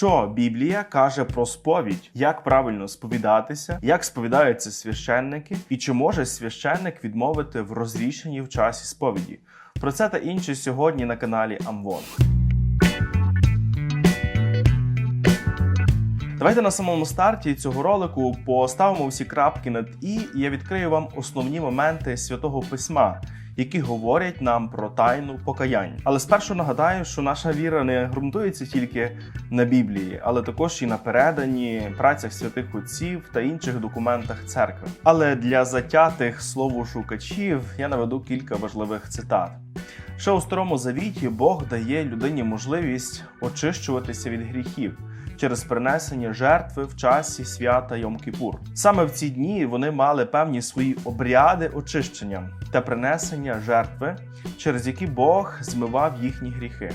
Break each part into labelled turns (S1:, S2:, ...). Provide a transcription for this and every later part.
S1: Що Біблія каже про сповідь, як правильно сповідатися, як сповідаються священники, і чи може священник відмовити в розрішенні в часі сповіді? Про це та інше сьогодні на каналі Амвон. Давайте на самому старті цього ролику поставимо всі крапки над і, і я відкрию вам основні моменти святого письма, які говорять нам про тайну покаяння. Але спершу нагадаю, що наша віра не ґрунтується тільки на Біблії, але також і на передані працях святих отців та інших документах церкви. Але для затятих словошукачів я наведу кілька важливих цитат. Ще у старому завіті Бог дає людині можливість очищуватися від гріхів через принесення жертви в часі свята Йом-Кіпур. Саме в ці дні вони мали певні свої обряди очищення та принесення жертви, через які Бог змивав їхні гріхи.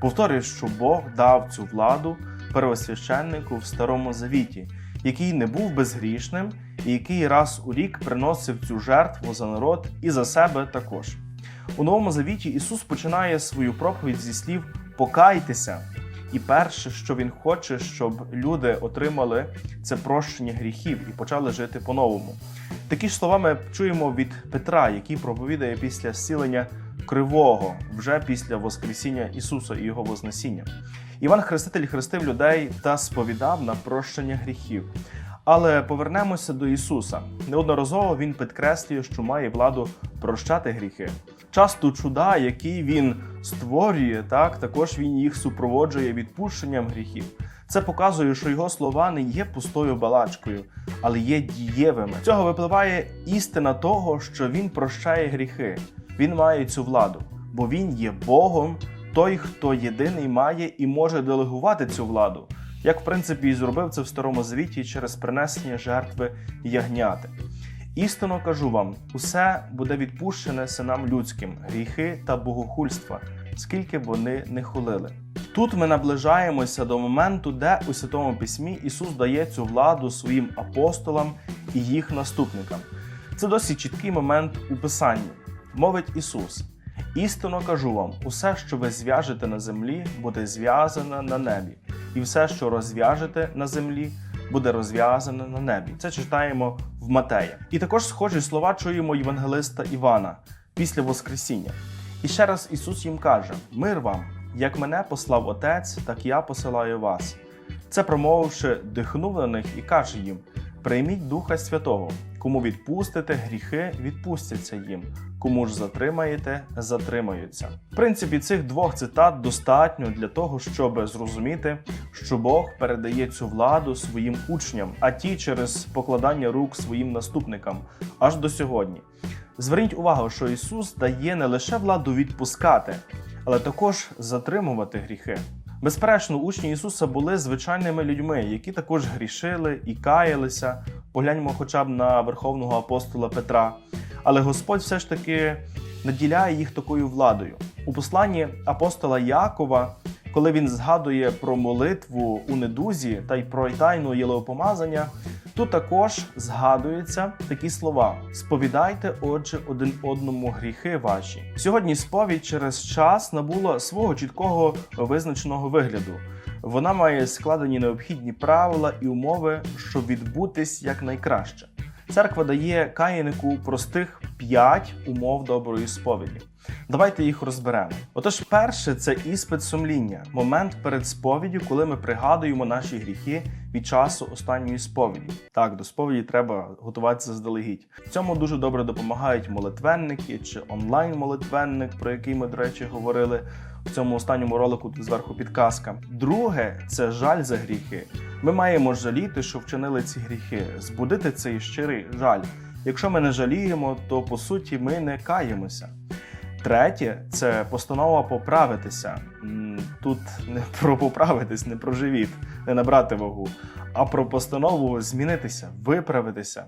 S1: Повторюю, що Бог дав цю владу первосвященнику в старому завіті, який не був безгрішним і який раз у рік приносив цю жертву за народ і за себе також. У новому завіті Ісус починає свою проповідь зі слів Покайтеся. І перше, що він хоче, щоб люди отримали це прощення гріхів і почали жити по-новому. Такі ж слова ми чуємо від Петра, який проповідає після зцілення кривого, вже після Воскресіння Ісуса і Його Вознесіння. Іван Хреститель хрестив людей та сповідав на прощення гріхів. Але повернемося до Ісуса. Неодноразово Він підкреслює, що має владу прощати гріхи. Часто чуда, які він створює, так також він їх супроводжує відпущенням гріхів. Це показує, що його слова не є пустою балачкою, але є дієвими. Цього випливає істина того, що він прощає гріхи. Він має цю владу, бо він є Богом, той, хто єдиний має і може делегувати цю владу, як в принципі і зробив це в старому завіті через принесення жертви ягняти. Істинно кажу вам, усе буде відпущене синам людським, гріхи та богохульства, скільки б вони не хулили. Тут ми наближаємося до моменту, де у Святому Письмі Ісус дає цю владу своїм апостолам і їх наступникам. Це досить чіткий момент у Писанні. Мовить Ісус: істинно кажу вам, усе, що ви зв'яжете на землі, буде зв'язане на небі, і все, що розв'яжете на землі, буде розв'язане на небі. Це читаємо в Матея. І також схожі слова чуємо євангелиста Івана після Воскресіння. І ще раз Ісус їм каже: Мир вам, як мене послав Отець, так я посилаю вас. Це промовивши, дихнув на них і каже їм: Прийміть Духа Святого, кому відпустите гріхи, відпустяться їм, кому ж затримаєте, затримаються. В принципі, цих двох цитат достатньо для того, щоб зрозуміти, що Бог передає цю владу своїм учням, а ті через покладання рук своїм наступникам аж до сьогодні. Зверніть увагу, що Ісус дає не лише владу відпускати, але також затримувати гріхи. Безперечно, учні Ісуса були звичайними людьми, які також грішили і каялися. Погляньмо хоча б на верховного апостола Петра. Але Господь все ж таки наділяє їх такою владою. У посланні апостола Якова, коли він згадує про молитву у недузі та й про тайну єлеопомазання, тут також згадуються такі слова: сповідайте, отже, один одному гріхи ваші. Сьогодні сповідь через час набула свого чіткого визначеного вигляду. Вона має складені необхідні правила і умови, щоб відбутись якнайкраще. Церква дає каянику простих п'ять умов доброї сповіді. Давайте їх розберемо. Отож, перше це іспит сумління, момент перед сповіддю, коли ми пригадуємо наші гріхи від часу останньої сповіді. Так, до сповіді треба готуватися заздалегідь. В цьому дуже добре допомагають молитвенники чи онлайн-молитвенник, про який ми, до речі, говорили в цьому останньому ролику. Зверху підказка. Друге це жаль за гріхи. Ми маємо жаліти, що вчинили ці гріхи, збудити цей щирий жаль. Якщо ми не жаліємо, то по суті ми не каємося. Третє це постанова поправитися. Тут не про поправитись, не про живіт, не набрати вагу, а про постанову змінитися, виправитися.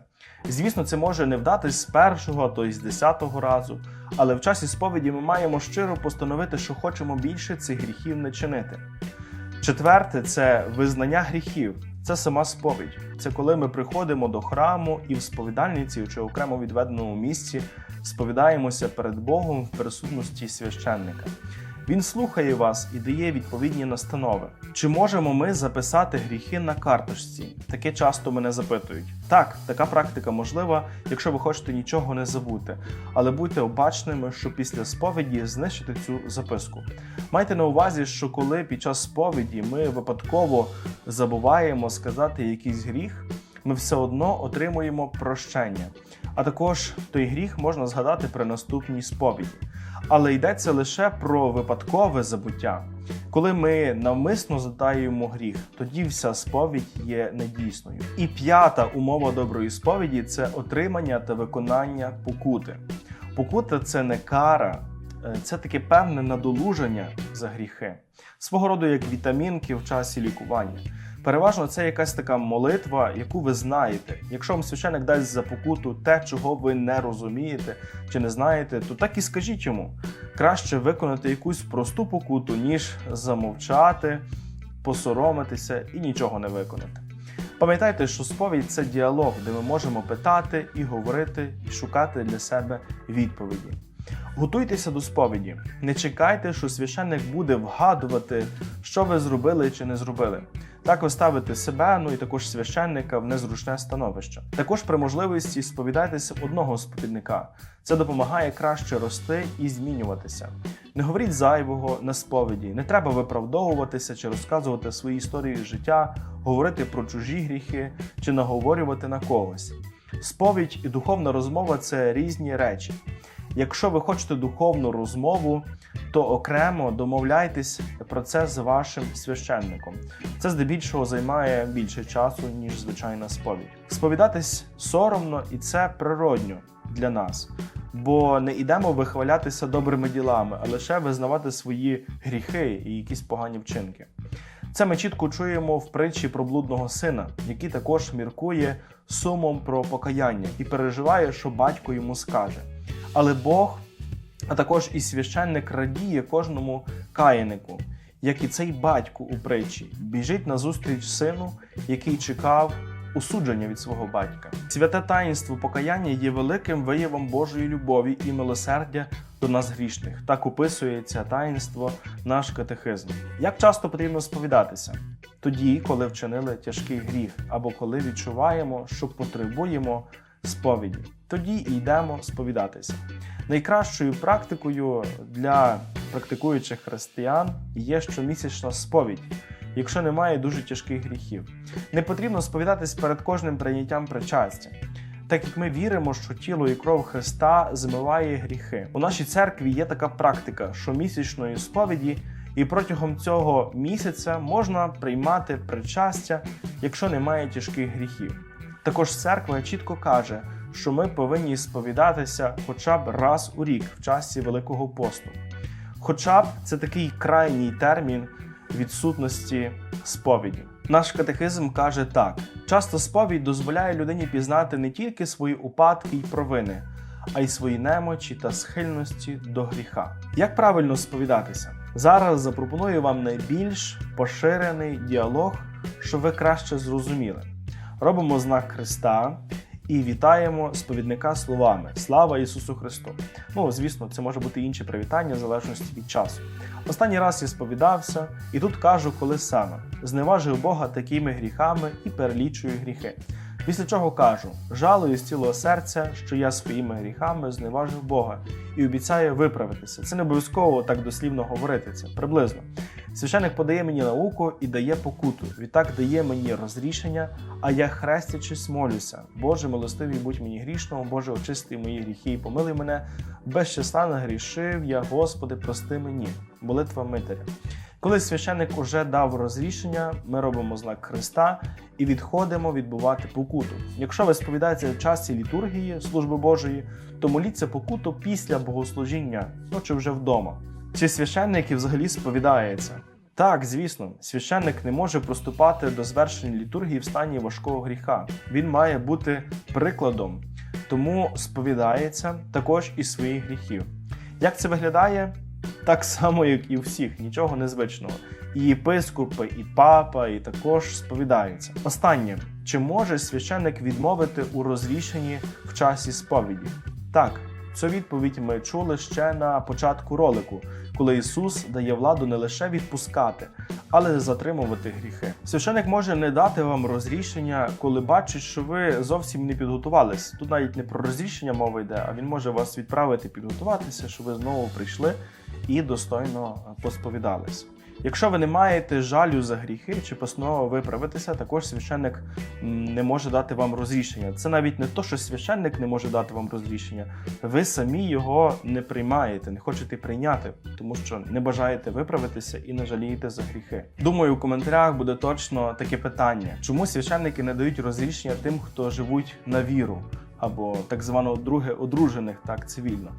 S1: Звісно, це може не вдатись з першого, то й з десятого разу, але в часі сповіді ми маємо щиро постановити, що хочемо більше цих гріхів не чинити. Четверте це визнання гріхів. Це сама сповідь. Це коли ми приходимо до храму і в сповідальниці чи окремо відведеному місці сповідаємося перед Богом в присутності священника. Він слухає вас і дає відповідні настанови. Чи можемо ми записати гріхи на карточці? Таке часто мене запитують. Так, така практика можлива, якщо ви хочете нічого не забути, але будьте обачними, що після сповіді знищити цю записку. Майте на увазі, що коли під час сповіді ми випадково забуваємо сказати якийсь гріх, ми все одно отримуємо прощення. А також той гріх можна згадати при наступній сповіді. Але йдеться лише про випадкове забуття. Коли ми навмисно затаюємо гріх, тоді вся сповідь є недійсною. І п'ята умова доброї сповіді це отримання та виконання покути. Покута це не кара, е, це таке певне надолуження за гріхи, свого роду як вітамінки в часі лікування. Переважно це якась така молитва, яку ви знаєте. Якщо вам священик дасть за покуту те, чого ви не розумієте чи не знаєте, то так і скажіть йому. Краще виконати якусь просту покуту, ніж замовчати, посоромитися і нічого не виконати. Пам'ятайте, що сповідь це діалог, де ми можемо питати і говорити, і шукати для себе відповіді. Готуйтеся до сповіді. Не чекайте, що священник буде вгадувати, що ви зробили чи не зробили. Так ви ставите себе, ну і також священника в незручне становище. Також при можливості сповідайтеся одного сповідника. Це допомагає краще рости і змінюватися. Не говоріть зайвого на сповіді, не треба виправдовуватися чи розказувати свої історії життя, говорити про чужі гріхи чи наговорювати на когось. Сповідь і духовна розмова це різні речі. Якщо ви хочете духовну розмову, то окремо домовляйтесь про це з вашим священником. Це здебільшого займає більше часу, ніж звичайна сповідь. Сповідатись соромно і це природньо для нас, бо не йдемо вихвалятися добрими ділами, а лише визнавати свої гріхи і якісь погані вчинки. Це ми чітко чуємо в притчі про блудного сина, який також міркує сумом про покаяння і переживає, що батько йому скаже. Але Бог, а також і священник радіє кожному каянику, як і цей батько у притчі, біжить назустріч сину, який чекав осудження від свого батька. Святе таїнство покаяння є великим виявом Божої любові і милосердя до нас грішних. Так описує це таїнство наш катехизм. Як часто потрібно сповідатися? Тоді, коли вчинили тяжкий гріх, або коли відчуваємо, що потребуємо сповіді. Тоді йдемо сповідатися. Найкращою практикою для практикуючих християн є щомісячна сповідь, якщо немає дуже тяжких гріхів. Не потрібно сповідатись перед кожним прийняттям причастя. Так як ми віримо, що тіло і кров Христа змиває гріхи. У нашій церкві є така практика щомісячної сповіді, і протягом цього місяця можна приймати причастя, якщо немає тяжких гріхів. Також церква чітко каже, що ми повинні сповідатися хоча б раз у рік в часі Великого посту. Хоча б це такий крайній термін відсутності сповіді. Наш катехизм каже так: часто сповідь дозволяє людині пізнати не тільки свої упадки й провини, а й свої немочі та схильності до гріха. Як правильно сповідатися? Зараз запропоную вам найбільш поширений діалог, щоб ви краще зрозуміли. Робимо знак Христа і вітаємо сповідника словами Слава Ісусу Христу! Ну, звісно, це може бути інше привітання в залежності від часу. Останній раз я сповідався, і тут кажу, коли саме зневажив Бога такими гріхами і перелічую гріхи. Після чого кажу: жалую з цілого серця, що я своїми гріхами зневажив Бога і обіцяю виправитися. Це не обов'язково так дослівно говорити це приблизно. Священик подає мені науку і дає покуту. Відтак дає мені розрішення, а я хрестячись молюся. Боже, милостивий будь мені грішного, Боже, очисти мої гріхи і помилуй мене. Без числа нагрішив я, Господи, прости мені. Молитва Митаря. Коли священник уже дав розрішення, ми робимо знак Христа і відходимо відбувати покуту. Якщо ви сповідаєте в часі літургії служби Божої, то моліться покуту після богослужіння, ну чи вже вдома. Чи священник і взагалі сповідається? Так, звісно, священник не може проступати до звершення літургії в стані важкого гріха. Він має бути прикладом, тому сповідається також і своїх гріхів. Як це виглядає? Так само, як і у всіх, нічого незвичного. І єпископи, і папа, і також сповідаються. Останнє, чи може священник відмовити у розрішенні в часі сповіді? Так, Цю відповідь ми чули ще на початку ролику, коли Ісус дає владу не лише відпускати, але й затримувати гріхи. Священик може не дати вам розрішення, коли бачить, що ви зовсім не підготувались. Тут навіть не про розрішення мова йде, а він може вас відправити підготуватися, щоб ви знову прийшли і достойно посповідались. Якщо ви не маєте жалю за гріхи чи постанови виправитися, також священник не може дати вам розрішення. Це навіть не то, що священник не може дати вам розрішення. Ви самі його не приймаєте, не хочете прийняти, тому що не бажаєте виправитися і не жалієте за гріхи. Думаю, у коментарях буде точно таке питання: чому священники не дають розрішення тим, хто живуть на віру, або так звано друге одружених, так цивільно.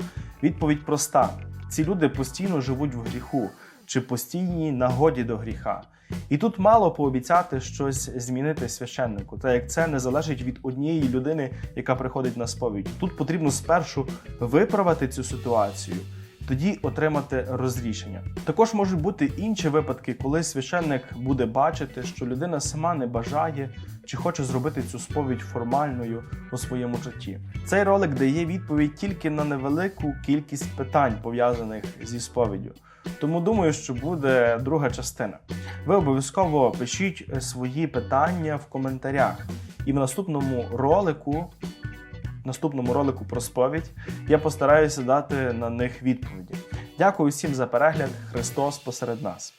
S1: Відповідь проста: ці люди постійно живуть в гріху чи постійній нагоді до гріха. І тут мало пообіцяти щось змінити священнику, так як це не залежить від однієї людини, яка приходить на сповідь. Тут потрібно спершу виправити цю ситуацію, тоді отримати розрішення. Також можуть бути інші випадки, коли священник буде бачити, що людина сама не бажає чи хоче зробити цю сповідь формальною у своєму житті. Цей ролик дає відповідь тільки на невелику кількість питань, пов'язаних зі сповіддю. Тому думаю, що буде друга частина. Ви обов'язково пишіть е, свої питання в коментарях. І в наступному ролику, наступному ролику про сповідь, я постараюся дати на них відповіді. Дякую всім за перегляд. Христос посеред нас.